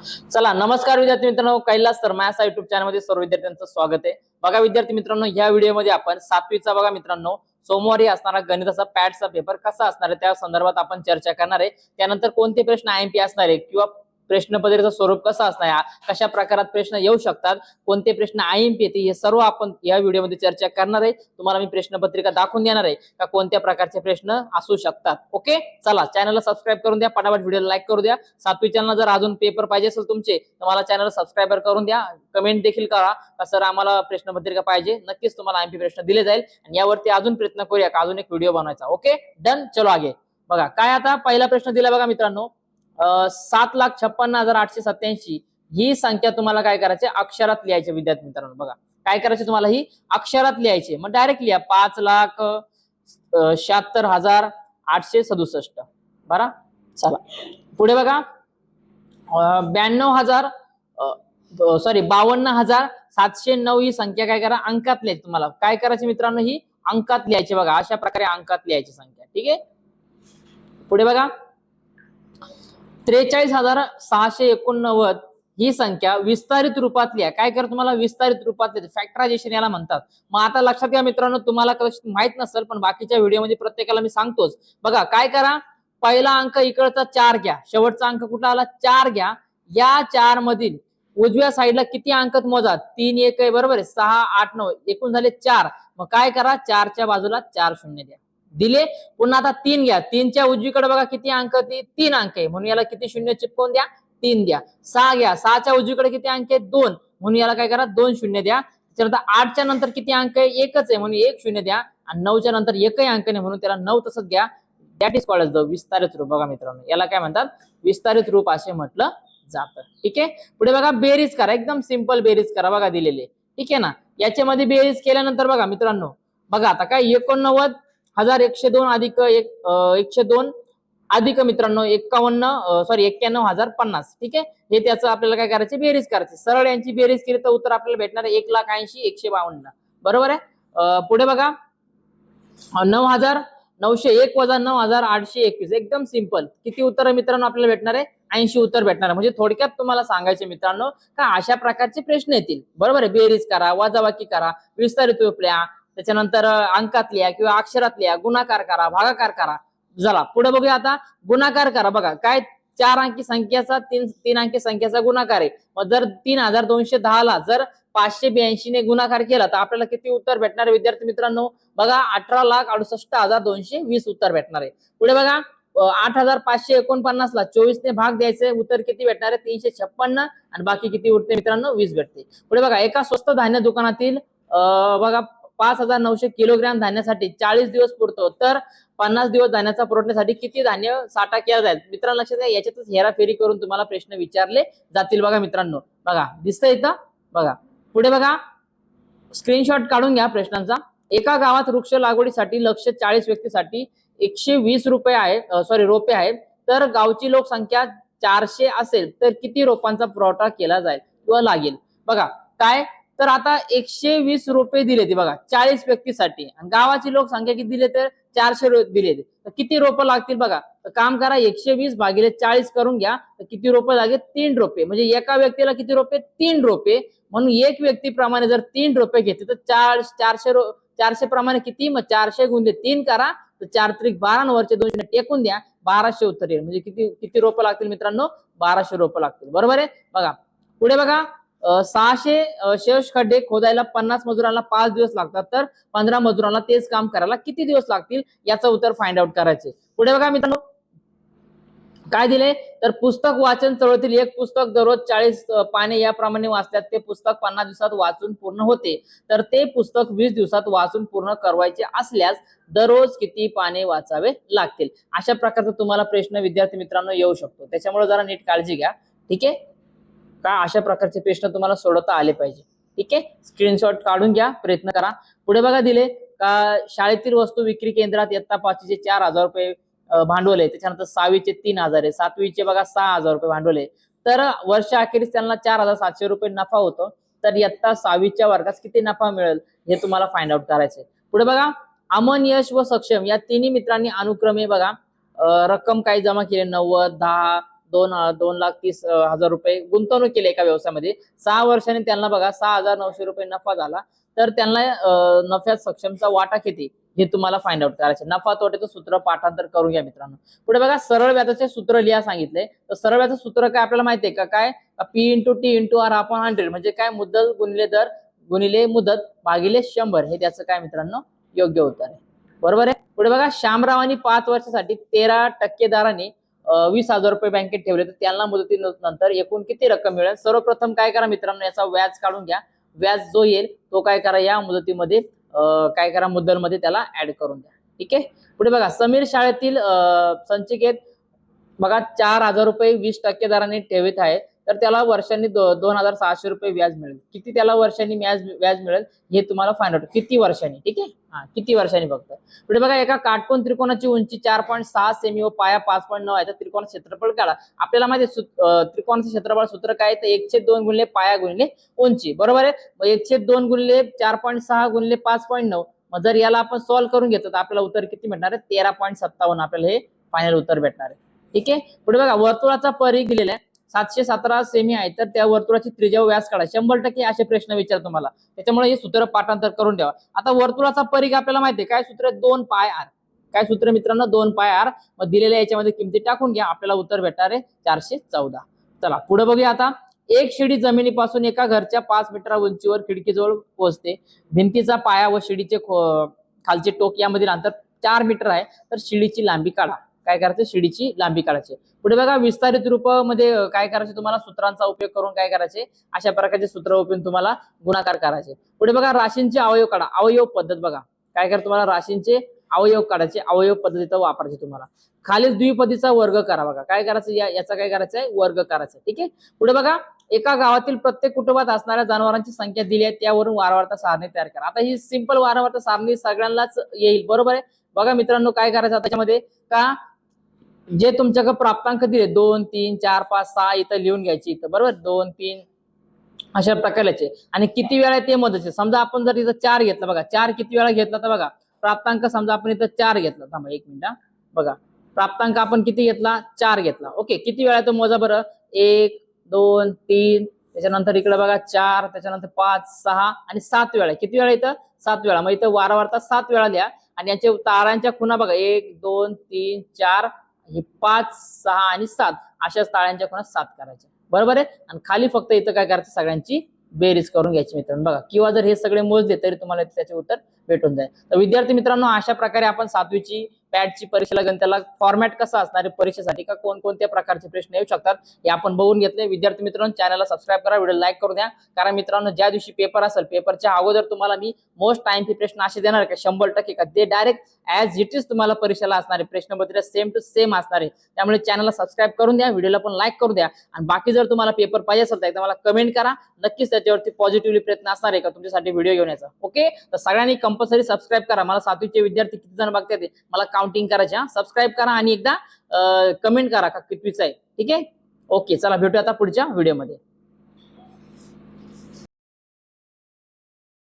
चला नमस्कार विद्यार्थी मित्रांनो कैलास तर माझ्या युट्यूब चॅनलमध्ये सर्व विद्यार्थ्यांचं स्वागत आहे. बघा विद्यार्थी मित्रांनो या व्हिडिओमध्ये आपण सातवीचा बघा मित्रांनो सोमवारी असणारा गणिताचा पॅटचा पेपर कसा असणार आहे त्या संदर्भात आपण चर्चा करणार आहे. त्यानंतर कोणते प्रश्न आयएमपी असणार आहे किंवा प्रश्नपत्रिकेचं स्वरूप कसं असणार? कशा प्रकारात प्रश्न येऊ शकतात? कोणते प्रश्न आयएमपी येते हे सर्व आपण या व्हिडिओमध्ये चर्चा करणार आहे. तुम्हाला मी प्रश्नपत्रिका दाखवून देणार आहे का कोणत्या प्रकारचे प्रश्न असू शकतात. ओके? चला चॅनलला सबस्क्राईब करून द्या. पटापट व्हिडिओ लाईक करू द्या. सातवी चॅनल जर अजून पेपर पाहिजे असेल तुमचे तर मला चॅनल सबस्क्राईबर करून द्या. कमेंट देखील करा का सर आम्हाला प्रश्नपत्रिका पाहिजे. नक्कीच तुम्हाला आयएमपी प्रश्न दिले जाईल. आणि यावरती अजून प्रयत्न करूया का? अजून एक व्हिडिओ बनवायचा. ओके? डन? चलो आगे. बघा काय आता? पहिला प्रश्न दिला बघा मित्रांनो. सात लाख छप्पन्न हजार आठशे सत्याऐंशी ही संख्या तुम्हाला काय करायची? अक्षरात लिहायची विद्यार्थी मित्रांनो. बघा. काय करायचे तुम्हाला? ही अक्षरात लिहायची. मग डायरेक्ट लिहा. पाच लाख शहात्तर हजार आठशे सदुसष्ट. बरा? चला. पुढे बघा. ब्याण्णव हजार सॉरी बावन्न हजार सातशे नऊ ही संख्या काय करा? अंकात लिहायची तुम्हाला. काय करायची मित्रांनो? ही अंकात लिहायची बघा. अशा प्रकारे अंकात लिहायची संख्या. ठीक आहे? पुढे बघा. त्रेचाळीस हजार सहाशे एकोणनव्वद ही संख्या विस्तारित रूपातली आहे. काय करा तुम्हाला? विस्तारित रूपात फॅक्टरायझेशन याला म्हणतात. मग आता लक्षात घ्या मित्रांनो तुम्हाला कदाचित माहीत नसेल पण बाकीच्या व्हिडिओमध्ये प्रत्येकाला मी सांगतोच. बघा काय करा? पहिला अंक इकडचा चार घ्या. शेवटचा अंक कुठला आला? चार घ्या. या चार मधील उजव्या साईडला किती अंक मोजा तीन एक आहे बरोबर आहे. सहा आठ नऊ. एकूण झाले चार. मग काय करा? चारच्या बाजूला चार शून्य द्या. दिले. पुन्हा आता तीन घ्या. तीनच्या उजवीकडे बघा किती अंक ती तीन अंक आहे. म्हणून याला किती शून्य चिपकवून द्या? तीन द्या. सहा घ्या. सहाच्या उजवीकडे किती अंक आहे दोन. म्हणून याला काय करा? दोन शून्य द्या. त्याच्यानंतर आठच्या नंतर किती अंक आहे? एकच आहे. म्हणून एक शून्य द्या. आणि नऊच्या नंतर एकही अंक नाही. म्हणून त्याला नऊ तसंच घ्या. दॅट इज कॉल्ड द विस्तारित रूप. बघा मित्रांनो याला काय म्हणतात? विस्तारित रूप असे म्हटलं जातं. ठीक आहे? पुढे बघा बेरीज करा. एकदम सिंपल बेरीज करा. बघा दिलेले ठीक आहे ना? याच्यामध्ये बेरीज केल्यानंतर बघा मित्रांनो. बघा आता काय एकोणनव्वद हजार एकशे दोन अधिक एक एकशे दोन अधिक मित्रांनो एक्कावन्न सॉरी एक्क्याण्णव हजार पन्नास. ठीक आहे? हे त्याचं आपल्याला काय करायचे? बेरीज करायची. सरळ यांची बेरीज केली तर उत्तर आपल्याला भेटणार आहे एक लाख ऐंशी एकशे बावन्न. बरोबर आहे? पुढे बघा. नऊ हजार नऊशे एक वजा नऊ हजार आठशे एकवीस. एकदम सिंपल. किती उत्तर मित्रांनो आपल्याला भेटणार आहे? ऐंशी उत्तर भेटणार म्हणजे थोडक्यात तुम्हाला सांगायचे मित्रांनो का अशा प्रकारचे प्रश्न येतील. बरोबर आहे? बेरीज करा वजावाकी करा विस्तारित उपल्या त्याच्यानंतर अंकात लिहा किंवा अक्षरात लिहा गुणाकार करा भागाकार करा. झाला पुढे बघूया आता. गुणाकार करा. बघा काय चार अंकी संख्याचा तीन तीन अंकी संख्याचा गुणाकार आहे. मग जर तीन हजार दोनशे दहा ला जर पाचशे ब्याऐंशी ने गुणाकार केला तर आपल्याला किती उत्तर भेटणार विद्यार्थी मित्रांनो? बघा अठरा लाख अडुसष्ट हजार दोनशे वीस उत्तर भेटणार आहे. पुढे बघा आठ हजार पाचशे एकोणपन्नास ला चोवीस ने भाग द्यायचे उत्तर किती भेटणार आहे? तीनशे छप्पन्न आणि बाकी किती उरते मित्रांनो? वीस भेटते. पुढे बघा एका स्वस्त धान्य दुकानातील अं, बघा पाच हजार नऊशे किलोग्रॅम धान्यासाठी चाळीस दिवस पुरतो. तर पन्नास दिवस धान्याचा पुरवठ्यासाठी किती धान्य साठा केला जाईल? मित्रांनो लक्षात घ्या याच्यातच हेराफेरी करून तुम्हाला प्रश्न विचारले जातील बघा मित्रांनो. बघा दिसतंय इथं? बघा. पुढे बघा. स्क्रीनशॉट काढून घ्या प्रश्नांचा. एका गावात वृक्ष लागवडीसाठी लक्ष चाळीस व्यक्तीसाठी एकशे वीस रुपये आहे सॉरी रोपे आहे तर गावची लोकसंख्या चारशे असेल तर किती रोपांचा पुरवठा केला जाईल किंवा लागेल? बघा काय? तर आता एकशे वीस रुपये दिले ते बघा चाळीस व्यक्तीसाठी. आणि गावाची लोकसंख्या किती दिले तर? चारशे दिले तर किती रोपं लागतील बघा? तर काम करा एकशे वीस भागिले चाळीस करून घ्या. तर किती रोपं लागेल तीन रोपे. म्हणजे एका व्यक्तीला किती रोपे? तीन रोपे. म्हणून एक व्यक्तीप्रमाणे जर तीन रोपे घेतले तर चार चारशे रो चारशे प्रमाणे किती? मग चारशे गुणले तीन करा. तर चार त्रिक बारा वरचे दोनशे टेकून द्या. बाराशे उत्तर येईल. म्हणजे किती किती रोपं लागतील मित्रांनो? बाराशे रोपं लागतील. बरोबर आहे? बघा. पुढे बघा. सहाशे शेष खड्डे खोदायला पन्नास मजुरांना पाच दिवस लागतात. तर पंधरा मजुरांना तेच काम करायला किती दिवस लागतील याचं उत्तर फाइंड आउट करायचे. पुढे बघा मित्रांनो. काय दिले तर पुस्तक वाचन चळवळीतील एक पुस्तक दररोज चाळीस पाने याप्रमाणे वाचल्यात ते पुस्तक पन्नास दिवसात वाचून पूर्ण होते. तर ते पुस्तक वीस दिवसात वाचून पूर्ण करवायचे असल्यास दररोज किती पाने वाचावे लागतील? अशा प्रकारचा तुम्हाला प्रश्न विद्यार्थी मित्रांनो येऊ शकतो. त्याच्यामुळे जरा नीट काळजी घ्या. ठीक आहे? का अशा प्रकारचे प्रश्न तुम्हाला सोडवता आले पाहिजे? ठीक आहे? स्क्रीनशॉट काढून घ्या प्रयत्न करा. पुढे बघा दिले का शाळेतील वस्तू विक्री केंद्रात इयत्ता पाचवीचे चार हजार रुपये भांडवल आहे. त्याच्यानंतर सहावीचे तीन हजार आहे. सातवीचे बघा सहा हजार रुपये भांडवल आहे. तर वर्षा अखेरीस त्यांना चार हजार सातशे रुपये नफा होतो. तर इयत्ता सहावीच्या वर्गात किती नफा मिळेल हे तुम्हाला फाइंड आउट करायचंय. पुढे बघा अमन यश व सक्षम या तिन्ही मित्रांनी अनुक्रमे बघा रक्कम काही जमा केली नव्वद दहा दोन दोन लाख तीस हजार रुपये गुंतवणूक केली एका व्यवसायामध्ये. सहा वर्षांनी त्यांना बघा सहा हजार नऊशे रुपये नफा झाला. तर त्यांना नफ्यात सक्षमचा वाटा किती? हे तुम्हाला फाइंड आउट करायचे. नफा तोट्याचं सूत्र पाठांतर करून घ्या मित्रांनो. पुढे बघा सरळ व्याजाचे सूत्र लिहा सांगितले. तर सरळ व्याजाचं सूत्र काय आपल्याला माहितीये का? काय? P into T into R आपण हंड्रेड म्हणजे काय? मुद्दल गुणिले दर गुणिले मुदत भागिले शंभर. हे त्याचं काय मित्रांनो? योग्य उत्तर आहे. बरोबर आहे? पुढे बघा श्यामरावांनी पाच वर्षासाठी तेरा टक्केदारांनी दराने वीस हजार रुपये बँकेत ठेवले तर त्यांना मुदतीनंतर एकूण किती रक्कम मिळेल? सर्वप्रथम काय करा मित्रांनो याचा व्याज काढून घ्या. व्याज जो येईल तो काय करा या मुदतीमध्ये काय करा मुद्दलमध्ये त्याला ऍड करून द्या. ठीक आहे? पुढे बघा समीर शाळेतील संचिकेत बघा चार हजार रुपये वीस टक्के दराने ठेवत आहे तर त्याला वर्षांनी दो- दोन हजार सहाशे रुपये व्याज मिळेल. किती त्याला वर्षांनी व्याज व्याज मिळेल हे तुम्हाला फाइंड आउट किती वर्षांनी? ठीक आहे? हा किती वर्षांनी फक्त? पुढे बघा एका काटकोन त्रिकोणाची उंची चार पॉईंट सहा सेमी व पाया पाच पॉईंट नऊ आहे. तर त्रिकोण क्षेत्रफळ काढा. आपल्याला माहिती त्रिकोणाचं क्षेत्रफळ सूत्र काय तर एकशे दोन गुणले पाया गुणले उंची. बरोबर आहे? एकशे दोन गुणले चार पॉईंट सहा गुणले पाच पॉईंट नऊ. मग जर याला आपण सॉल्व्ह करून घेतो तर आपल्याला उत्तर किती भेटणार आहे? तेरा पॉईंट सत्तावन्न आपल्याला हे फायनल उत्तर भेटणार आहे. ठीक आहे? पुढे बघा वर्तुळाचा परी दिलेला आहे. सातशे सतरा सेमी आहे तर त्या वर्तुळाची त्रिज्या व्यास काढा. शंभर टक्के असे प्रश्न विचार तुम्हाला त्याच्यामुळे हे सूत्र पाठांतर करून ठेवा. आता वर्तुळाचा परिघ आपल्याला माहिती आहे काय सूत्र? दोन पाय आर. काय सूत्र मित्रांनो? दोन पाय आर. मग दिलेल्या याच्यामध्ये किमती टाकून घ्या. आपल्याला उत्तर भेटणार आहे चारशे चौदा. चला पुढे बघूया आता. एक शिडी जमिनीपासून एका घरच्या पाच मीटर उंचीवर खिडकीजवळ पोहोचते. भिंतीचा पाया व शिडीचे खालचे टोक यामधील अंतर चार मीटर आहे. तर शिडीची लांबी काढा. काय करायचं? शिडीची लांबी काढायची. पुढे बघा विस्तारित रूपामध्ये काय करायचे तुम्हाला? सूत्रांचा उपयोग करून काय करायचे? अशा प्रकारचे सूत्र उपयोग तुम्हाला गुणाकार करायचे. पुढे बघा राशींचे अवयव काढा. अवयव पद्धत बघा. काय करा तुम्हाला? राशींचे अवयव काढायचे. अवयव पद्धती वापरायचे तुम्हाला. खालील द्विपदीचा वर्ग करा बघा. काय करायचं? या याचा काय करायचं आहे? वर्ग करायचा ठीक आहे? पुढे बघा एका गावातील प्रत्येक कुटुंबात असणाऱ्या जनावरांची संख्या दिली आहे. त्यावरून वारंवारता सारणी तयार करा. आता ही सिंपल वारंवारता सारणी सगळ्यांनाच येईल. बरोबर आहे? बघा मित्रांनो काय करायचं त्याच्यामध्ये? का जे तुमच्याकडे प्राप्तांक दिले दोन तीन चार पाच सहा इथं लिहून घ्यायची इथं बरोबर? दोन तीन अशा प्रकारचे. आणि किती वेळा ते मोजायचे समजा आपण जर इथं चार घेतलं बघा चार किती वेळा घेतला तर बघा प्राप्तांक समजा आपण इथं चार घेतला. थांबा एक मिनिट बघा प्राप्तांक आपण किती घेतला? चार घेतला. ओके किती वेळा तो मोजा बरं? एक दोन तीन त्याच्यानंतर इकडे बघा चार त्याच्यानंतर पाच सहा आणि सात वेळा. किती वेळा इथं? सात वेळा. मग इथं वारंवारता सात वेळा लिहा आणि याचे तारांच्या खुणा बघा. एक दोन तीन चार हे पाच सहा आणि सात अशाच ताळ्यांच्या खुणा सात करायच्या बरोबर आहे? आणि खाली फक्त इथं काय करायचं? सगळ्यांची बेरीज करून घ्यायची मित्रांनो. बघा किंवा जर हे सगळे मोजले तरी तुम्हाला त्याचे उत्तर भेटून जाईल. तर विद्यार्थी मित्रांनो अशा प्रकारे आपण सातवीची पॅटची परीक्षेला त्याला फॉर्मॅट कसा असणार आहे परीक्षेसाठी? का कोणकोणत्या प्रकारचे प्रश्न येऊ शकतात? हे आपण बघून घेतले. विद्यार्थी मित्रांनो चॅनलला सबस्क्राईब करा व्हिडिओ लाईक करू द्या. कारण मित्रांनो ज्या दिवशी पेपर असेल पेपरच्या अगोदर तुम्हाला मी मोस्ट टाइमचे प्रश्न असे देणार का? शंभर टक्के का? ते डायरेक्ट ऍज इट इज तुम्हाला परीक्षेला असणारे प्रश्नपत्र सेम टू सेम असणार आहे. त्यामुळे चॅनलला सबस्क्राईब करून द्या व्हिडिओला पण लाईक करू द्या. आणि बाकी जर तुम्हाला पेपर पाहिजे असेल तर एकदा मला कमेंट करा. नक्कीच त्याच्यावरती पॉझिटिव्हली प्रयत्न असणार आहे का तुमच्यासाठी व्हिडिओ घेऊन याचा ओके तर सगळ्यांनी कंपल्सरी सबस्क्राईब करा. मला सातवीचे विद्यार्थी किती जण बघतात ते मला काउंटिंग करायच्या. सबस्क्राईब करा आणि एकदा कमेंट करा का कितवीचं आहे. ठीक आहे? ओके चला भेटूया आता पुढच्या व्हिडिओमध्ये